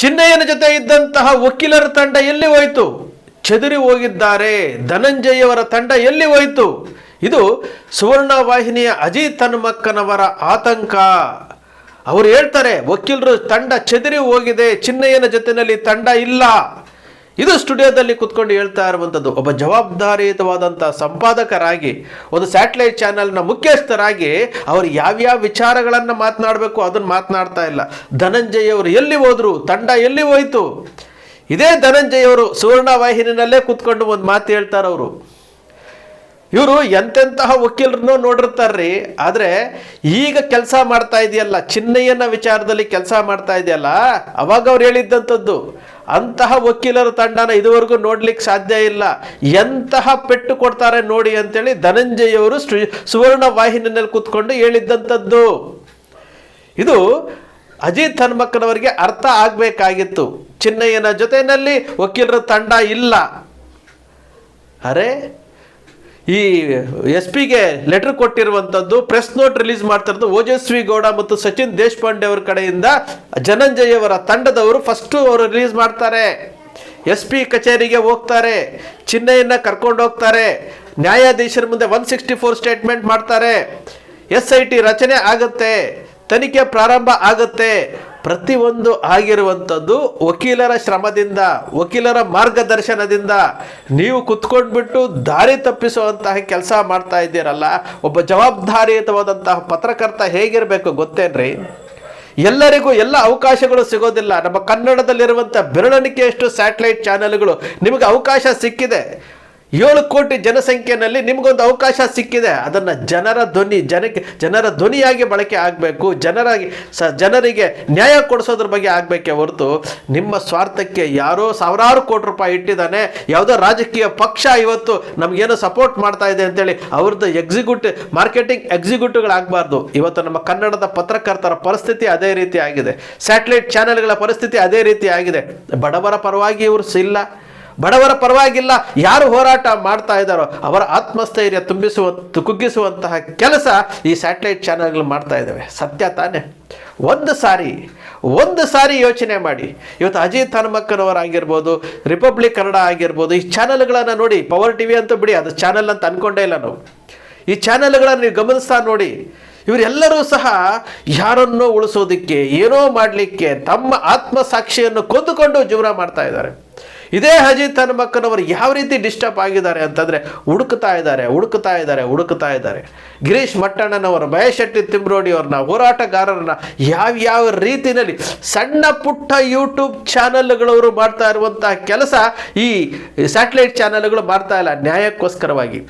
ಚಿನ್ನಯ್ಯನ ಜೊತೆ ಇದ್ದಂತಹ ವಕೀಲರ ತಂಡ ಎಲ್ಲಿ ಹೋಯಿತು? ಚದುರಿ ಹೋಗಿದ್ದಾರೆ. ಧನಂಜಯವರ ತಂಡ ಎಲ್ಲಿ ಹೋಯಿತು? ಇದು ಸುವರ್ಣ ವಾಹಿನಿಯ ಅಜಿತ್ ಹನುಮಕ್ಕನವರ ಆತಂಕ. ಅವರು ಹೇಳ್ತಾರೆ, ವಕೀಲರು ತಂಡ ಚದುರಿ ಹೋಗಿದೆ. ಚಿನ್ನಯ್ಯನ ಜೊತೆಯಲ್ಲಿ ತಂಡ ಇಲ್ಲ. ಇದು ಸ್ಟುಡಿಯೋದಲ್ಲಿ ಕುತ್ಕೊಂಡು ಹೇಳ್ತಾ ಇರುವಂಥದ್ದು ಒಬ್ಬ ಜವಾಬ್ದಾರಿಯುತವಾದಂಥ ಸಂಪಾದಕರಾಗಿ, ಒಂದು ಸ್ಯಾಟಲೈಟ್ ಚಾನೆಲ್ನ ಮುಖ್ಯಸ್ಥರಾಗಿ ಅವರು ಯಾವ್ಯಾವ ವಿಚಾರಗಳನ್ನು ಮಾತನಾಡಬೇಕು ಅದನ್ನು ಮಾತನಾಡ್ತಾ ಇಲ್ಲ. ಧನಂಜಯ ಅವರು ಎಲ್ಲಿ ಹೋದರು, ತಂಡ ಎಲ್ಲಿ ಹೋಯಿತು? ಇದೇ ಧನಂಜಯ ಅವರು ಸುವರ್ಣ ವಾಹಿನಿನಲ್ಲೇ ಕುತ್ಕೊಂಡು ಒಂದು ಮಾತು ಹೇಳ್ತಾರೆ ಅವರು ಇವರು ಎಂತೆಂತಹ ವಕೀಲರನ್ನು ನೋಡಿರ್ತಾರ್ರಿ. ಆದರೆ ಈಗ ಕೆಲಸ ಮಾಡ್ತಾ ಇದೆಯಲ್ಲ ಚಿನ್ನಯ್ಯನ ವಿಚಾರದಲ್ಲಿ ಕೆಲಸ ಮಾಡ್ತಾ ಇದೆಯಲ್ಲ, ಅವಾಗ ಅವ್ರು ಹೇಳಿದ್ದಂಥದ್ದು. ಅಂತಹ ವಕೀಲರ ತಂಡನ ಇದುವರೆಗೂ ನೋಡ್ಲಿಕ್ಕೆ ಸಾಧ್ಯ ಇಲ್ಲ. ಎಂತಹ ಪೆಟ್ಟು ಕೊಡ್ತಾರೆ ನೋಡಿ ಅಂತೇಳಿ ಧನಂಜಯ್ ಅವರು ಸುವರ್ಣ ವಾಹಿನಿಯಲ್ಲಿ ಕೂತ್ಕೊಂಡು ಹೇಳಿದ್ದಂಥದ್ದು. ಇದು ಅಜಿತ್ ಹನ್ಮಕ್ಕನವರಿಗೆ ಅರ್ಥ ಆಗಬೇಕಾಗಿತ್ತು. ಚಿನ್ನಯ್ಯನ ಜೊತೆಯಲ್ಲಿ ವಕೀಲರ ತಂಡ ಇಲ್ಲ. ಅರೆ ಈ ಎಸ್ ಪಿಗೆ ಲೆಟರ್ ಕೊಟ್ಟಿರುವಂಥದ್ದು ಪ್ರೆಸ್ ನೋಟ್ ರಿಲೀಸ್ ಮಾಡ್ತಿರೋದು ಓಜಸ್ವಿ ಗೌಡ ಮತ್ತು ಸಚಿನ್ ದೇಶಪಾಂಡೆ ಅವರ ಕಡೆಯಿಂದ. ಜನಂಜಯವರ ತಂಡದವರು ಫಸ್ಟು ಅವರು ರಿಲೀಸ್ ಮಾಡ್ತಾರೆ. ಎಸ್ ಪಿ ಕಚೇರಿಗೆ ಹೋಗ್ತಾರೆ. ಚಿನ್ನಯ್ಯನ ಕರ್ಕೊಂಡು ಹೋಗ್ತಾರೆ. ನ್ಯಾಯಾಧೀಶರ ಮುಂದೆ ಒನ್ ಸಿಕ್ಸ್ಟಿ ಫೋರ್ ಸ್ಟೇಟ್ಮೆಂಟ್ ಮಾಡ್ತಾರೆ. ಎಸ್ ಐ ಟಿ ರಚನೆ ಆಗುತ್ತೆ. ತನಿಖೆ ಪ್ರಾರಂಭ ಆಗುತ್ತೆ. ಪ್ರತಿಯೊಂದು ಆಗಿರುವಂಥದ್ದು ವಕೀಲರ ಶ್ರಮದಿಂದ, ವಕೀಲರ ಮಾರ್ಗದರ್ಶನದಿಂದ ನೀವು ಕುತ್ಕೊಂಡ್ಬಿಟ್ಟು ದಾರಿ ತಪ್ಪಿಸುವಂತಹ ಕೆಲಸ ಮಾಡ್ತಾ ಇದ್ದೀರಲ್ಲ, ಒಬ್ಬ ಜವಾಬ್ದಾರಿಯುತವಾದಂತಹ ಪತ್ರಕರ್ತ ಹೇಗಿರಬೇಕು ಗೊತ್ತೇನ್ರಿ? ಎಲ್ಲರಿಗೂ ಎಲ್ಲ ಅವಕಾಶಗಳು ಸಿಗೋದಿಲ್ಲ. ನಮ್ಮ ಕನ್ನಡದಲ್ಲಿರುವಂಥ ಬೆರಳಿಕೆಯಷ್ಟು ಸ್ಯಾಟಲೈಟ್ ಚಾನೆಲ್ಗಳು ನಿಮಗೆ ಅವಕಾಶ ಸಿಕ್ಕಿದೆ. ಏಳು ಕೋಟಿ ಜನಸಂಖ್ಯೆಯಲ್ಲಿ ನಿಮಗೊಂದು ಅವಕಾಶ ಸಿಕ್ಕಿದೆ. ಅದನ್ನು ಜನರ ಧ್ವನಿ, ಜನಕ್ಕೆ, ಜನರ ಧ್ವನಿಯಾಗಿ ಬಳಕೆ ಆಗಬೇಕು. ಜನರಾಗಿ, ಸ, ಜನರಿಗೆ ನ್ಯಾಯ ಕೊಡಿಸೋದ್ರ ಬಗ್ಗೆ ಆಗಬೇಕೆ ಹೊರತು ನಿಮ್ಮ ಸ್ವಾರ್ಥಕ್ಕೆ ಯಾರೋ ಸಾವಿರಾರು ಕೋಟಿ ರೂಪಾಯಿ ಇಟ್ಟಿದ್ದಾನೆ. ಯಾವುದೋ ರಾಜಕೀಯ ಪಕ್ಷ ಇವತ್ತು ನಮಗೇನೋ ಸಪೋರ್ಟ್ ಮಾಡ್ತಾ ಇದೆ ಅಂತೇಳಿ ಅವ್ರದ್ದು ಎಕ್ಸಿಕ್ಯೂಟಿವ್ ಮಾರ್ಕೆಟಿಂಗ್ ಎಕ್ಸಿಕ್ಯೂಟಿವ್ಗಳಾಗಬಾರ್ದು ಇವತ್ತು ನಮ್ಮ ಕನ್ನಡದ ಪತ್ರಕರ್ತರ ಪರಿಸ್ಥಿತಿ ಅದೇ ರೀತಿ ಆಗಿದೆ. ಸ್ಯಾಟಲೈಟ್ ಚಾನೆಲ್ಗಳ ಪರಿಸ್ಥಿತಿ ಅದೇ ರೀತಿ ಆಗಿದೆ. ಬಡವರ ಪರವಾಗಿ ಇವರು ಇಲ್ಲ. ಬಡವರ ಪರವಾಗಿಲ್ಲ, ಯಾರು ಹೋರಾಟ ಮಾಡ್ತಾ ಇದ್ದಾರೋ ಅವರ ಆತ್ಮಸ್ಥೈರ್ಯ ತುಂಬಿಸುವ, ಕುಗ್ಗಿಸುವಂತಹ ಕೆಲಸ ಈ ಸ್ಯಾಟಲೈಟ್ ಚಾನೆಲ್ಗಳು ಮಾಡ್ತಾ ಇದ್ದಾವೆ. ಸತ್ಯ ತಾನೇ. ಒಂದು ಸಾರಿ ಒಂದು ಸಾರಿ ಯೋಚನೆ ಮಾಡಿ. ಇವತ್ತು ಅಜಿತ್ ಹನುಮಕ್ಕನವರಾಗಿರ್ಬೋದು ರಿಪಬ್ಲಿಕ್ ಕನ್ನಡ ಆಗಿರ್ಬೋದು, ಈ ಚಾನೆಲ್ಗಳನ್ನು ನೋಡಿ, ಪವರ್ ಟಿ ವಿ ಅಂತೂ ಬಿಡಿ, ಅದು ಚಾನೆಲ್ ಅಂತ ಅನ್ಕೊಂಡೇ ಇಲ್ಲ ನಾವು. ಈ ಚಾನೆಲ್ಗಳನ್ನು ನೀವು ಗಮನಿಸ್ತಾ ನೋಡಿ, ಇವರೆಲ್ಲರೂ ಸಹ ಯಾರನ್ನೋ ಉಳಿಸೋದಕ್ಕೆ, ಏನೋ ಮಾಡಲಿಕ್ಕೆ ತಮ್ಮ ಆತ್ಮಸಾಕ್ಷಿಯನ್ನು ಕೊಂದುಕೊಂಡು ಜೀವನ ಮಾಡ್ತಾ ಇದ್ದಾರೆ. ಇದೇ ಅಜಿತ್ ಹನುಮಕ್ಕನವರು ಯಾವ ರೀತಿ ಡಿಸ್ಟರ್ಬ್ ಆಗಿದ್ದಾರೆ ಅಂತಂದರೆ ಹುಡುಕ್ತಾ ಇದ್ದಾರೆ ಹುಡುಕ್ತಾ ಇದ್ದಾರೆ ಹುಡುಕ್ತಾ ಇದ್ದಾರೆ. ಗಿರೀಶ್ ಮಟ್ಟಣ್ಣನವರು ಶೆಟ್ಟಿ ತಿಂಬ್ರೋಡಿಯವ್ರನ್ನ ಹೋರಾಟಗಾರರನ್ನ ಯಾವ್ಯಾವ ರೀತಿಯಲ್ಲಿ ಸಣ್ಣ ಪುಟ್ಟ ಯೂಟ್ಯೂಬ್ ಚಾನಲ್ಗಳವರು ಮಾಡ್ತಾ ಇರುವಂತಹ ಕೆಲಸ ಈ ಸ್ಯಾಟಲೈಟ್ ಚಾನಲ್ಗಳು ಮಾಡ್ತಾ ಇಲ್ಲ. ನ್ಯಾಯಕ್ಕೋಸ್ಕರವಾಗಿ.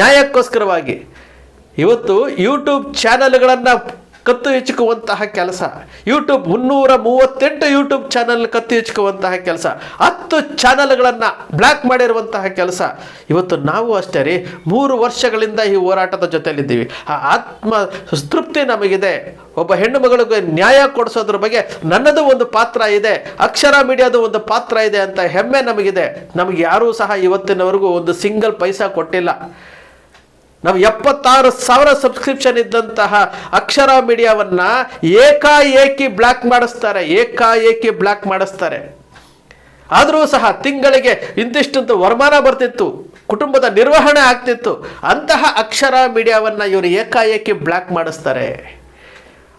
ನ್ಯಾಯಕ್ಕೋಸ್ಕರವಾಗಿ. ಇವತ್ತು ಯೂಟ್ಯೂಬ್ ಚಾನಲ್ಗಳನ್ನು ಕತ್ತು ಹೆಚ್ಚುಕುವಂತಹ ಕೆಲಸ. ಯೂಟ್ಯೂಬ್ ಮುನ್ನೂರ ಮೂವತ್ತೆಂಟು ಯೂಟ್ಯೂಬ್ ಚಾನಲ್ ಕತ್ತು ಹೆಚ್ಚುಕುವಂತಹ ಕೆಲಸ. ಹತ್ತು ಚಾನಲ್ಗಳನ್ನು ಬ್ಲ್ಯಾಕ್ ಮಾಡಿರುವಂತಹ ಕೆಲಸ. ಇವತ್ತು ನಾವು ಅಷ್ಟೇ ರೀ, ಮೂರು ವರ್ಷಗಳಿಂದ ಈ ಹೋರಾಟದ ಜೊತೆಯಲ್ಲಿದ್ದೀವಿ. ಆ ಆತ್ಮ ತೃಪ್ತಿ ನಮಗಿದೆ. ಒಬ್ಬ ಹೆಣ್ಣು ಮಗಳಿಗೆ ನ್ಯಾಯ ಕೊಡಿಸೋದ್ರ ಬಗ್ಗೆ ನನ್ನದು ಒಂದು ಪಾತ್ರ ಇದೆ, ಅಕ್ಷರ ಮೀಡಿಯಾದ ಒಂದು ಪಾತ್ರ ಇದೆ ಅಂತ ಹೆಮ್ಮೆ ನಮಗಿದೆ. ನಮಗೆ ಯಾರೂ ಸಹ ಇವತ್ತಿನವರೆಗೂ ಒಂದು ಸಿಂಗಲ್ ಪೈಸಾ ಕೊಟ್ಟಿಲ್ಲ. ನಾವು ಎಪ್ಪತ್ತಾರು ಸಾವಿರ ಸಬ್ಸ್ಕ್ರಿಪ್ಷನ್ ಇದ್ದಂತಹ ಅಕ್ಷರ ಮೀಡಿಯಾವನ್ನ ಏಕಾಏಕಿ ಬ್ಲಾಕ್ ಮಾಡಿಸ್ತಾರೆ, ಏಕಾಏಕಿ ಬ್ಲಾಕ್ ಮಾಡಿಸ್ತಾರೆ. ಆದರೂ ಸಹ ತಿಂಗಳಿಗೆ ಇಂತಿಷ್ಟಂತ ವರಮಾನ ಬರ್ತಿತ್ತು, ಕುಟುಂಬದ ನಿರ್ವಹಣೆ ಆಗ್ತಿತ್ತು, ಅಂತಹ ಅಕ್ಷರ ಮೀಡಿಯಾವನ್ನ ಇವರು ಏಕಾಏಕಿ ಬ್ಲಾಕ್ ಮಾಡಿಸ್ತಾರೆ.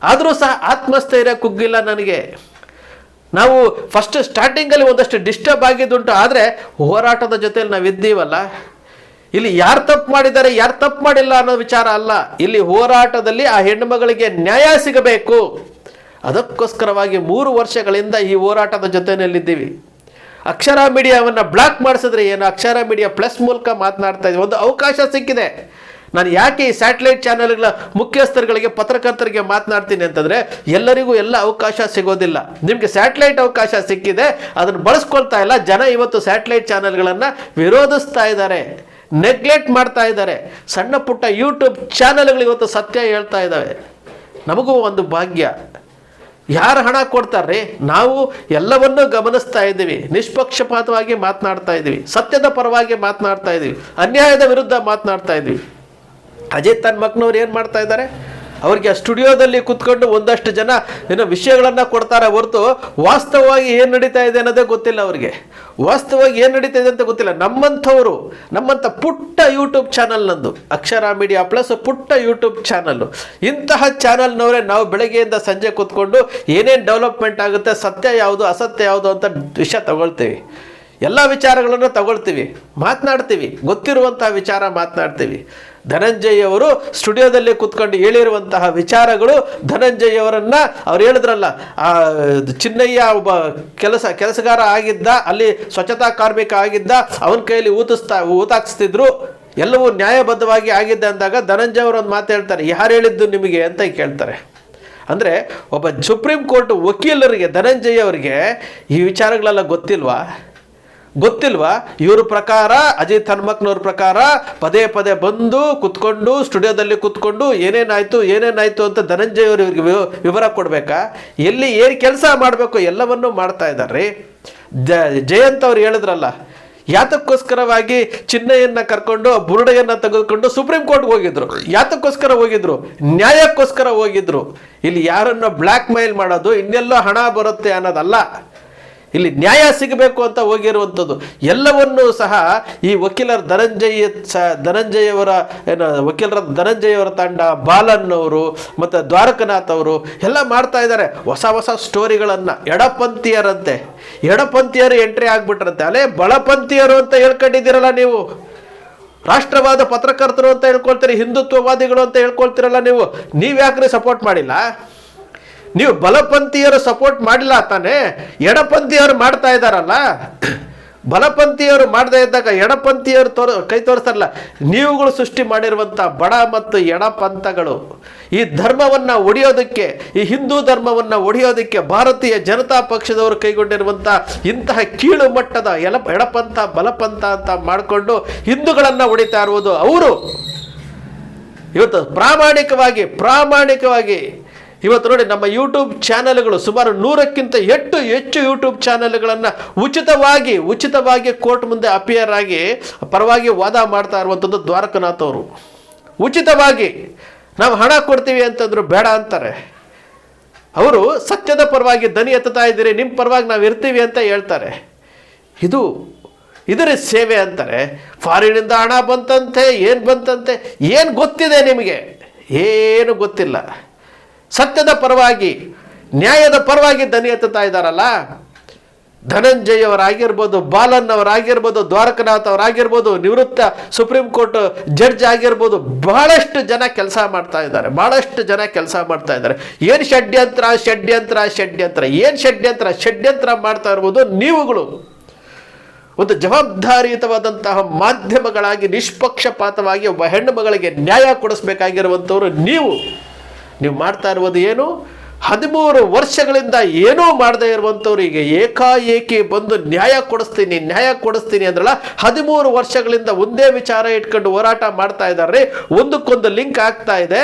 ಆದರೂ ಸಹ ಆತ್ಮಸ್ಥೈರ್ಯ ಕುಗ್ಗಿಲ್ಲ ನನಗೆ. ನಾವು ಫಸ್ಟ್ ಸ್ಟಾರ್ಟಿಂಗಲ್ಲಿ ಒಂದಷ್ಟು ಡಿಸ್ಟರ್ಬ್ ಆಗಿದ್ದುಂಟು, ಆದರೆ ಹೋರಾಟದ ಜೊತೆಯಲ್ಲಿ ನಾವು ಇದ್ದೀವಲ್ಲ ಇಲ್ಲಿ ಯಾರು ತಪ್ಪು ಮಾಡಿದ್ದಾರೆ, ಯಾರು ತಪ್ಪು ಮಾಡಿಲ್ಲ ಅನ್ನೋ ವಿಚಾರ ಅಲ್ಲ. ಇಲ್ಲಿ ಹೋರಾಟದಲ್ಲಿ ಆ ಹೆಣ್ಣುಮಗಳಿಗೆ ನ್ಯಾಯ ಸಿಗಬೇಕು. ಅದಕ್ಕೋಸ್ಕರವಾಗಿ ಮೂರು ವರ್ಷಗಳಿಂದ ಈ ಹೋರಾಟದ ಜೊತೆಯಲ್ಲಿದ್ದೀವಿ. ಅಕ್ಷರ ಮೀಡಿಯಾವನ್ನು ಬ್ಲಾಕ್ ಮಾಡಿಸಿದ್ರೆ ಏನು? ಅಕ್ಷರ ಮೀಡಿಯಾ ಪ್ಲಸ್ ಮೂಲಕ ಮಾತನಾಡ್ತಾ ಇದ್ದೀವಿ ಒಂದು ಅವಕಾಶ ಸಿಕ್ಕಿದೆ. ನಾನು ಯಾಕೆ ಈ ಸ್ಯಾಟಲೈಟ್ ಚಾನೆಲ್ಗಳ ಮುಖ್ಯಸ್ಥರುಗಳಿಗೆ, ಪತ್ರಕರ್ತರಿಗೆ ಮಾತನಾಡ್ತೀನಿ ಅಂತಂದರೆ, ಎಲ್ಲರಿಗೂ ಎಲ್ಲ ಅವಕಾಶ ಸಿಗೋದಿಲ್ಲ. ನಿಮಗೆ ಸ್ಯಾಟಲೈಟ್ ಅವಕಾಶ ಸಿಕ್ಕಿದೆ, ಅದನ್ನು ಬಳಸ್ಕೊಳ್ತಾ ಇಲ್ಲ. ಜನ ಇವತ್ತು ಸ್ಯಾಟಲೈಟ್ ಚಾನೆಲ್ಗಳನ್ನು ವಿರೋಧಿಸ್ತಾ ಇದ್ದಾರೆ. ನೆಗ್ಲೆಕ್ಟ್ ಮಾಡ್ತಾ ಇದ್ದಾರೆ. ಸಣ್ಣ ಪುಟ್ಟ ಯೂಟ್ಯೂಬ್ ಚಾನಲ್ಗಳು ಇವತ್ತು ಸತ್ಯ ಹೇಳ್ತಾ ಇದ್ದಾವೆ. ನಮಗೂ ಒಂದು ಭಾಗ್ಯ. ಯಾರು ಹಣ ಕೊಡ್ತಾರೆ ನಾವು ಎಲ್ಲವನ್ನೂ ಗಮನಿಸ್ತಾ ಇದ್ದೀವಿ. ನಿಷ್ಪಕ್ಷಪಾತವಾಗಿ ಮಾತನಾಡ್ತಾ ಇದ್ದೀವಿ. ಸತ್ಯದ ಪರವಾಗಿ ಮಾತನಾಡ್ತಾ ಇದ್ದೀವಿ. ಅನ್ಯಾಯದ ವಿರುದ್ಧ ಮಾತನಾಡ್ತಾ ಇದ್ದೀವಿ. ಅಜಿತ್ ತನ್ನ ಏನು ಮಾಡ್ತಾ ಇದ್ದಾರೆ? ಅವ್ರಿಗೆ ಸ್ಟುಡಿಯೋದಲ್ಲಿ ಕುತ್ಕೊಂಡು ಒಂದಷ್ಟು ಜನ ಏನೋ ವಿಷಯಗಳನ್ನು ಕೊಡ್ತಾರೆ ಹೊರತು ವಾಸ್ತವವಾಗಿ ಏನು ನಡೀತಾ ಇದೆ ಅನ್ನೋದೇ ಗೊತ್ತಿಲ್ಲ ಅವ್ರಿಗೆ. ವಾಸ್ತವವಾಗಿ ಏನು ನಡೀತಾ ಇದೆ ಅಂತ ಗೊತ್ತಿಲ್ಲ. ನಮ್ಮಂಥವರು, ನಮ್ಮಂಥ ಪುಟ್ಟ ಯೂಟ್ಯೂಬ್ ಚಾನಲ್ ನಂದು, ಅಕ್ಷರ ಮೀಡಿಯಾ ಪ್ಲಸ್ ಪುಟ್ಟ ಯೂಟ್ಯೂಬ್ ಚಾನಲ್ಲು ಇಂತಹ ಚಾನಲ್ನವರೇ ನಾವು ಬೆಳಗ್ಗೆಯಿಂದ ಸಂಜೆ ಕೂತ್ಕೊಂಡು ಏನೇನು ಡೆವಲಪ್ಮೆಂಟ್ ಆಗುತ್ತೆ, ಸತ್ಯ ಯಾವುದು, ಅಸತ್ಯ ಯಾವುದು ಅಂತ ವಿಷಯ ತಗೊಳ್ತೀವಿ. ಎಲ್ಲ ವಿಚಾರಗಳನ್ನು ತಗೊಳ್ತೀವಿ, ಮಾತನಾಡ್ತೀವಿ ಗೊತ್ತಿರುವಂಥ ವಿಚಾರ ಮಾತನಾಡ್ತೀವಿ. ಧನಂಜಯ್ ಅವರು ಸ್ಟುಡಿಯೋದಲ್ಲಿ ಕೂತ್ಕೊಂಡು ಹೇಳಿರುವಂತಹ ವಿಚಾರಗಳು ಧನಂಜಯ್ ಅವರನ್ನ ಅವ್ರು ಹೇಳಿದ್ರಲ್ಲ, ಆ, ಚಿನ್ನಯ್ಯ ಒಬ್ಬ ಕೆಲಸ, ಕೆಲಸಗಾರ ಆಗಿದ್ದ, ಅಲ್ಲಿ ಸ್ವಚ್ಛತಾ ಕಾರ್ಮಿಕ ಆಗಿದ್ದ, ಅವನ ಕೈಯಲ್ಲಿ ಊತಿಸ್ತಾ, ಊತಾಕ್ಸ್ತಿದ್ರು, ಎಲ್ಲವೂ ನ್ಯಾಯಬದ್ಧವಾಗಿ ಆಗಿದ್ದ ಅಂದಾಗ ಧನಂಜಯ್ ಅವರು ಒಂದು ಮಾತು ಹೇಳ್ತಾರೆ, ಯಾರು ಹೇಳಿದ್ದು ನಿಮಗೆ ಅಂತ ಕೇಳ್ತಾರೆ. ಅಂದರೆ ಒಬ್ಬ ಸುಪ್ರೀಂ ಕೋರ್ಟ್ ವಕೀಲರಿಗೆ ಧನಂಜಯ್ ಅವರಿಗೆ ಈ ವಿಚಾರಗಳೆಲ್ಲ ಗೊತ್ತಿಲ್ವಾ? ಗೊತ್ತಿಲ್ವಾ? ಇವ್ರ ಪ್ರಕಾರ, ಅಜಿತ್ ಹನುಮಕ್ನವ್ರ ಪ್ರಕಾರ ಪದೇ ಪದೇ ಬಂದು ಕುತ್ಕೊಂಡು, ಸ್ಟುಡಿಯೋದಲ್ಲಿ ಕುತ್ಕೊಂಡು ಏನೇನಾಯ್ತು ಏನೇನಾಯ್ತು ಅಂತ ಧನಂಜಯ ಅವರು ಇವ್ರಿಗೆ ವಿವ- ವಿವರ ಕೊಡಬೇಕಾ? ಎಲ್ಲಿ ಏನು ಕೆಲಸ ಮಾಡಬೇಕು ಎಲ್ಲವನ್ನೂ ಮಾಡ್ತಾ ಇದ್ದಾರೆ ಜ, ಜಯಂತ್ ಅವ್ರು ಹೇಳಿದ್ರಲ್ಲ, ಯಾತಕ್ಕೋಸ್ಕರವಾಗಿ ಚಿಹ್ನೆಯನ್ನ ಕರ್ಕೊಂಡು, ಬುರುಡೆಯನ್ನ ತೆಗೆದುಕೊಂಡು ಸುಪ್ರೀಂ ಕೋರ್ಟ್ಗೆ ಹೋಗಿದ್ರು. ಯಾತಕ್ಕೋಸ್ಕರ ಹೋಗಿದ್ರು? ನ್ಯಾಯಕ್ಕೋಸ್ಕರ ಹೋಗಿದ್ರು. ಇಲ್ಲಿ ಯಾರನ್ನ ಬ್ಲ್ಯಾಕ್ ಮೇಲ್ ಮಾಡೋದು, ಇನ್ನೆಲ್ಲೋ ಹಣ ಬರುತ್ತೆ ಅನ್ನೋದಲ್ಲ. ಇಲ್ಲಿ ನ್ಯಾಯ ಸಿಗಬೇಕು ಅಂತ ಹೋಗಿರುವಂಥದ್ದು. ಎಲ್ಲವನ್ನೂ ಸಹ ಈ ವಕೀಲರ ಧನಂಜಯ ಸ, ಧನಂಜಯವರ, ಏನು, ವಕೀಲರ ಧನಂಜಯವರ ತಂಡ ಬಾಲನ್ ಅವರು ಮತ್ತು ದ್ವಾರಕನಾಥ್ ಅವರು ಎಲ್ಲ ಮಾಡ್ತಾ ಇದ್ದಾರೆ. ಹೊಸ ಹೊಸ ಸ್ಟೋರಿಗಳನ್ನು. ಎಡಪಂಥೀಯರಂತೆ. ಎಡಪಂಥೀಯರು ಎಂಟ್ರಿ ಆಗ್ಬಿಟ್ರಂತೆ. ಅಲ್ಲೇ ಬಳಪಂಥೀಯರು ಅಂತ ಹೇಳ್ಕೊಂಡಿದ್ದೀರಲ್ಲ ನೀವು. ರಾಷ್ಟ್ರವಾದ ಪತ್ರಕರ್ತರು ಅಂತ ಹೇಳ್ಕೊಳ್ತೀರಿ, ಹಿಂದುತ್ವವಾದಿಗಳು ಅಂತ ಹೇಳ್ಕೊಳ್ತೀರಲ್ಲ ನೀವು. ನೀವ್ಯಾಕ್ರಿ ಸಪೋರ್ಟ್ ಮಾಡಿಲ್ಲ? ನೀವು ಬಲಪಂಥೀಯರು ಸಪೋರ್ಟ್ ಮಾಡಿಲ್ಲ ತಾನೇ, ಎಡಪಂಥೀಯರು ಮಾಡ್ತಾ ಇದ್ದಾರಲ್ಲ? ಬಲಪಂಥೀಯರು ಮಾಡದೇ ಇದ್ದಾಗ ಎಡಪಂಥೀಯರು ತೋರ್, ಕೈ ತೋರಿಸ್ತಾರಲ್ಲ, ನೀವುಗಳು ಸೃಷ್ಟಿ ಮಾಡಿರುವಂಥ ಬಡ ಮತ್ತು ಎಡಪಂಥಗಳು ಈ ಧರ್ಮವನ್ನು ಒಡೆಯೋದಕ್ಕೆ, ಈ ಹಿಂದೂ ಧರ್ಮವನ್ನು ಒಡೆಯೋದಕ್ಕೆ ಭಾರತೀಯ ಜನತಾ ಪಕ್ಷದವರು ಕೈಗೊಂಡಿರುವಂಥ ಇಂತಹ ಕೀಳು ಮಟ್ಟದ ಎಲ, ಎಡಪಂಥ, ಬಲಪಂಥ ಅಂತ ಮಾಡಿಕೊಂಡು ಹಿಂದೂಗಳನ್ನು ಹೊಡಿತಾ ಇರುವುದು ಅವರು. ಇವತ್ತು ಪ್ರಾಮಾಣಿಕವಾಗಿ ಪ್ರಾಮಾಣಿಕವಾಗಿ ಇವತ್ತು ನೋಡಿ ನಮ್ಮ ಯೂಟ್ಯೂಬ್ ಚಾನೆಲ್ಗಳು ಸುಮಾರು ನೂರಕ್ಕಿಂತ ಹೆಚ್ಚು ಹೆಚ್ಚು ಯೂಟ್ಯೂಬ್ ಚಾನೆಲ್ಗಳನ್ನು ಉಚಿತವಾಗಿ ಉಚಿತವಾಗಿ ಕೋರ್ಟ್ ಮುಂದೆ ಅಪಿಯರ್ ಆಗಿ ಪರವಾಗಿ ವಾದ ಮಾಡ್ತಾ ಇರುವಂಥದ್ದು ದ್ವಾರಕನಾಥ್ ಅವರು. ಉಚಿತವಾಗಿ ನಾವು ಹಣ ಕೊಡ್ತೀವಿ ಅಂತಂದ್ರು ಬೇಡ ಅಂತಾರೆ. ಅವರು ಸತ್ಯದ ಪರವಾಗಿ ದನಿ ಎತ್ತುತ್ತಾ ಇದ್ದೀರಿ ನಿಮ್ಮ ಪರವಾಗಿ ನಾವು ಇರ್ತೀವಿ ಅಂತ ಹೇಳ್ತಾರೆ. ಇದು, ಇದರ ಸೇವೆ ಅಂತಾರೆ. ಫಾರಿನಿಂದ ಹಣ ಬಂತಂತೆ, ಏನು ಬಂತಂತೆ, ಏನು ಗೊತ್ತಿದೆ ನಿಮಗೆ? ಏನು ಗೊತ್ತಿಲ್ಲ. ಸತ್ಯದ ಪರವಾಗಿ, ನ್ಯಾಯದ ಪರವಾಗಿ ದನಿ ಎತ್ತುತ್ತಾ ಇದ್ದಾರಲ್ಲ? ಧನಂಜಯ್ ಅವರಾಗಿರ್ಬೋದು ಬಾಲನ್ ಅವರಾಗಿರ್ಬೋದು ದ್ವಾರಕನಾಥ್ ಅವರಾಗಿರ್ಬೋದು ನಿವೃತ್ತ ಸುಪ್ರೀಂ ಕೋರ್ಟ್ ಜಡ್ಜ್ ಆಗಿರ್ಬೋದು, ಬಹಳಷ್ಟು ಜನ ಕೆಲಸ ಮಾಡ್ತಾ ಇದ್ದಾರೆ, ಬಹಳಷ್ಟು ಜನ ಕೆಲಸ ಮಾಡ್ತಾ ಇದ್ದಾರೆ. ಏನು ಷಡ್ಯಂತ್ರ ಷಡ್ಯಂತ್ರ ಷಡ್ಯಂತ್ರ, ಏನು ಷಡ್ಯಂತ್ರ ಷಡ್ಯಂತ್ರ ಮಾಡ್ತಾ ಇರ್ಬೋದು ನೀವುಗಳು. ಒಂದು ಜವಾಬ್ದಾರಿಯುತವಾದಂತಹ ಮಾಧ್ಯಮಗಳಾಗಿ, ನಿಷ್ಪಕ್ಷಪಾತವಾಗಿ ಒಬ್ಬ ಹೆಣ್ಣು ಮಗಳಿಗೆ ನ್ಯಾಯ ಕೊಡಿಸ್ಬೇಕಾಗಿರುವಂಥವ್ರು ನೀವು. ನೀವು ಮಾಡ್ತಾ ಇರುವುದು ಏನು? ಹದಿಮೂರು ವರ್ಷಗಳಿಂದ ಏನೂ ಮಾಡದೇ ಇರುವಂಥವ್ರಿಗೆ ಏಕಾಏಕಿ ಬಂದು ನ್ಯಾಯ ಕೊಡಿಸ್ತೀನಿ ನ್ಯಾಯ ಕೊಡಿಸ್ತೀನಿ ಅಂದ್ರಲ್ಲ, ಹದಿಮೂರು ವರ್ಷಗಳಿಂದ ಒಂದೇ ವಿಚಾರ ಇಟ್ಕೊಂಡು ಹೋರಾಟ ಮಾಡ್ತಾ ಇದ್ದಾರೆ ಒಂದಕ್ಕೊಂದು ಲಿಂಕ್ ಆಗ್ತಾ ಇದೆ.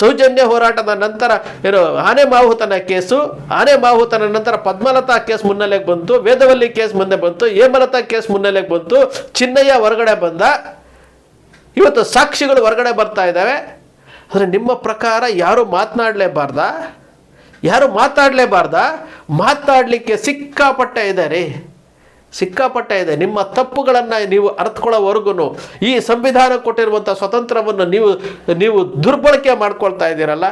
ಸೌಜನ್ಯ ಹೋರಾಟದ ನಂತರ ಏನು, ಆನೆ ಮಾಹುತನ ಕೇಸು, ಆನೆ ಮಾಹುತನ ನಂತರ ಪದ್ಮಲತಾ ಕೇಸ್ ಮುನ್ನೆಲೆಗೆ ಬಂತು, ವೇದವಲ್ಲಿ ಕೇಸ್ ಮುಂದೆ ಬಂತು, ಹೇಮಲತಾ ಕೇಸ್ ಮುನ್ನೆಲೆಗೆ ಬಂತು, ಚಿನ್ನಯ್ಯ ಹೊರಗಡೆ ಬಂದ. ಇವತ್ತು ಸಾಕ್ಷಿಗಳು ಹೊರಗಡೆ ಬರ್ತಾ ಇದ್ದಾವೆ ಆದರೆ ನಿಮ್ಮ ಪ್ರಕಾರ ಯಾರು ಮಾತನಾಡಲೇಬಾರ್ದಾ? ಯಾರು ಮಾತಾಡಲೇಬಾರ್ದ? ಮಾತಾಡಲಿಕ್ಕೆ ಸಿಕ್ಕಾಪಟ್ಟೆ ಇದೆ ರೀ. ಸಿಕ್ಕಾಪಟ್ಟೆ ಇದೆ. ನಿಮ್ಮ ತಪ್ಪುಗಳನ್ನು ನೀವು ಅರ್ಥಕೊಳ್ಳೋವರೆಗೂ ಈ ಸಂವಿಧಾನ ಕೊಟ್ಟಿರುವಂಥ ಸ್ವತಂತ್ರವನ್ನು ನೀವು ನೀವು ದುರ್ಬಳಕೆ ಮಾಡ್ಕೊಳ್ತಾ ಇದ್ದೀರಲ್ಲ?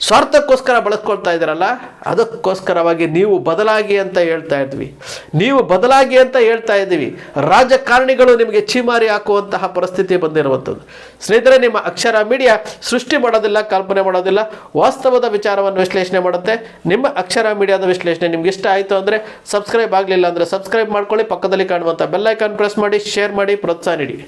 ಸ್ವಾರ್ಥಕ್ಕೋಸ್ಕರ ಬಳಸ್ಕೊಳ್ತಾ ಇದ್ದೀರಲ್ಲ, ಅದಕ್ಕೋಸ್ಕರವಾಗಿ ನೀವು ಬದಲಾಗಿ ಅಂತ ಹೇಳ್ತಾ ಇದ್ವಿ. ನೀವು ಬದಲಾಗಿ ಅಂತ ಹೇಳ್ತಾ ಇದ್ದೀವಿ. ರಾಜಕಾರಣಿಗಳು ನಿಮಗೆ ಚೀಮಾರಿ ಹಾಕುವಂತಹ ಪರಿಸ್ಥಿತಿ ಬಂದಿರುವಂಥದ್ದು. ಸ್ನೇಹಿತರೆ, ನಿಮ್ಮ ಅಕ್ಷರ ಮೀಡಿಯಾ ಸೃಷ್ಟಿ ಮಾಡೋದಿಲ್ಲ, ಕಲ್ಪನೆ ಮಾಡೋದಿಲ್ಲ, ವಾಸ್ತವದ ವಿಚಾರವನ್ನು ವಿಶ್ಲೇಷಣೆ ಮಾಡುತ್ತೆ. ನಿಮ್ಮ ಅಕ್ಷರ ಮೀಡಿಯಾದ ವಿಶ್ಲೇಷಣೆ ನಿಮ್ಗೆ ಇಷ್ಟ ಆಯಿತು ಅಂದರೆ ಸಬ್ಸ್ಕ್ರೈಬ್ ಆಗಲಿಲ್ಲ ಅಂದರೆ ಸಬ್ಸ್ಕ್ರೈಬ್ ಮಾಡ್ಕೊಳ್ಳಿ. ಪಕ್ಕದಲ್ಲಿ ಕಾಣುವಂಥ ಬೆಲ್ಲೈಕಾನ್ ಪ್ರೆಸ್ ಮಾಡಿ, ಶೇರ್ ಮಾಡಿ, ಪ್ರೋತ್ಸಾಹ ನೀಡಿ.